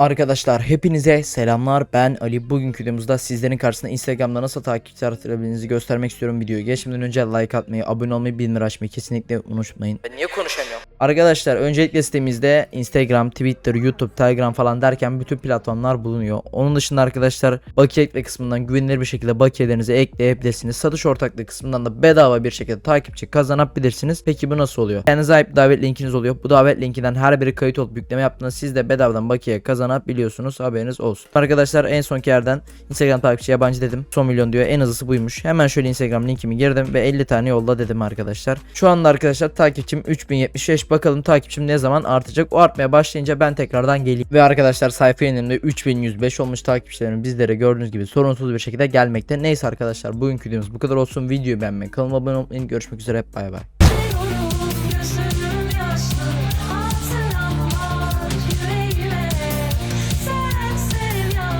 Arkadaşlar hepinize selamlar. Ben Ali. Bugünkü videomuzda sizlerin karşısında instagramda nasıl takipçi artırabildiğinizi göstermek istiyorum videoyu geçmeden önce like atmayı abone olmayı bildirim açmayı kesinlikle unutmayın. Ben niye konuşamıyorum Arkadaşlar öncelikle sitemizde instagram twitter youtube telegram falan derken bütün platformlar bulunuyor onun dışında arkadaşlar bakiye ekle kısmından güvenilir bir şekilde bakiyelerinizi ekleyebilirsiniz satış ortaklığı kısmından da bedava bir şekilde takipçi kazanabilirsiniz peki bu nasıl oluyor kendinize ait bir davet linkiniz oluyor bu davet linkinden her biri kayıt olup yükleme yaptığınızda siz de bedavadan bakiye kazanabiliyorsunuz haberiniz olsun. Arkadaşlar en sonki yerden Instagram takipçi yabancı dedim. Son milyon diyor en hızlısı buymuş. Hemen şöyle Instagram linkimi girdim ve 50 tane yolla dedim arkadaşlar. Şu anda arkadaşlar takipçim 3075 Bakalım takipçim ne zaman artacak. O artmaya başlayınca ben tekrardan geleyim. Ve arkadaşlar sayfa yenilimde 3105 olmuş takipçilerim bizlere gördüğünüz gibi sorunsuz bir şekilde gelmekte. Neyse arkadaşlar bugünkü videomuz bu kadar olsun. Videoyu beğenmeyi, kanalıma abone olmayı, görüşmek üzere. Bay bay.